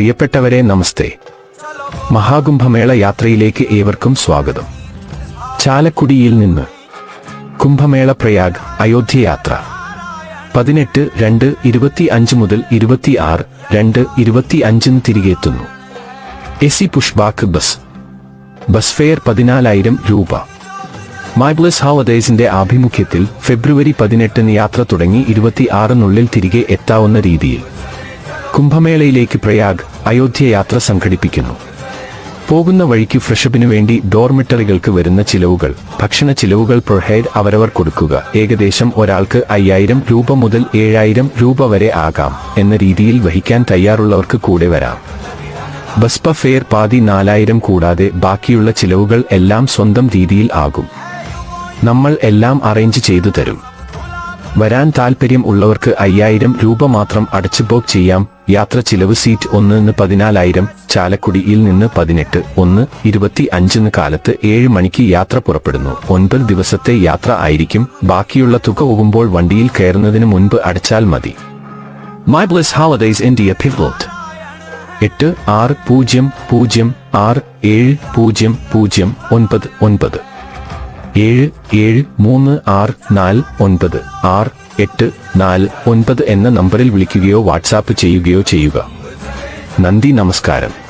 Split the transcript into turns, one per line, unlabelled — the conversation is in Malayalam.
പ്രിയപ്പെട്ടവരെ നമസ്തേ. മഹാകുംഭമേള യാത്രയിലേക്ക് ഏവർക്കും സ്വാഗതം. ചാലക്കുടിയിൽ നിന്ന് കുംഭമേള പ്രയാഗ് അയോധ്യ യാത്ര പതിനെട്ട് രണ്ട് ഇരുപത്തി അഞ്ച് മുതൽ ഇരുപത്തി ആറ് രണ്ട് ഇരുപത്തി അഞ്ചിന് തിരികെ എത്തുന്നു. A C pushback bus. Bus fare പതിനാലായിരം രൂപ. മൈബ്ലസ് ഹോളിഡേയ്സിന്റെ ആഭിമുഖ്യത്തിൽ ഫെബ്രുവരി പതിനെട്ടിന് യാത്ര തുടങ്ങി ഇരുപത്തി ആറിനുള്ളിൽ തിരികെ എത്താവുന്ന രീതിയിൽ. കുംഭമേളയിലേക്ക് പ്രയാഗ് അയോധ്യ യാത്ര സംഘടിപ്പിക്കുന്നു. പോകുന്ന വഴിക്ക് ഫ്രഷപ്പിനു വേണ്ടി ഡോർമിറ്ററികൾക്ക് വരുന്ന ചിലവുകൾ. ഭക്ഷണ ചിലവുകൾ പെർ ഹെഡ് അവരവർ കൊടുക്കുക. ഏകദേശം ഒരാൾക്ക് അയ്യായിരം രൂപ മുതൽ ഏഴായിരം രൂപ വരെ ആകാം എന്ന രീതിയിൽ വഹിക്കാൻ തയ്യാറുള്ളവർക്ക് കൂടെ വരാം. ബസ്പ ഫെയർ പാതി നാലായിരം കൂടാതെ ബാക്കിയുള്ള ചിലവുകൾ എല്ലാം സ്വന്തം രീതിയിൽ ആകും. നമ്മൾ എല്ലാം അറേഞ്ച് ചെയ്തു തരും. വരാൻ താൽപ്പര്യം ഉള്ളവർക്ക് അയ്യായിരം രൂപ മാത്രം അടച്ചു ബുക്ക് ചെയ്യാം. യാത്ര ചിലവ് സീറ്റ് ഒന്ന് പതിനാലായിരം ചാലക്കുടിയിൽ നിന്ന് പതിനെട്ട് ഒന്ന് ഇരുപത്തി അഞ്ചിന് കാലത്ത് ഏഴ് മണിക്ക് യാത്ര പുറപ്പെടുന്നു. ഒൻപത് ദിവസത്തെ യാത്ര ആയിരിക്കും. ബാക്കിയുള്ള തുക ഉകുമ്പോൾ വണ്ടിയിൽ കയറുന്നതിന് മുൻപ് അടച്ചാൽ മതി. മൈ ബ്ലസ് ഹോളിഡേസ് എട്ട് ആറ് പൂജ്യം പൂജ്യം ആറ് ഏഴ് പൂജ്യം പൂജ്യം ഒൻപത് ഒൻപത്. ഏഴ് ഏഴ് മൂന്ന് ആറ് നാല് ഒൻപത് ആറ് എട്ട് നാല് ഒൻപത് എന്ന നമ്പറിൽ വിളിക്കുകയോ വാട്സാപ്പ് ചെയ്യുകയോ ചെയ്യുക. നന്ദി നമസ്കാരം.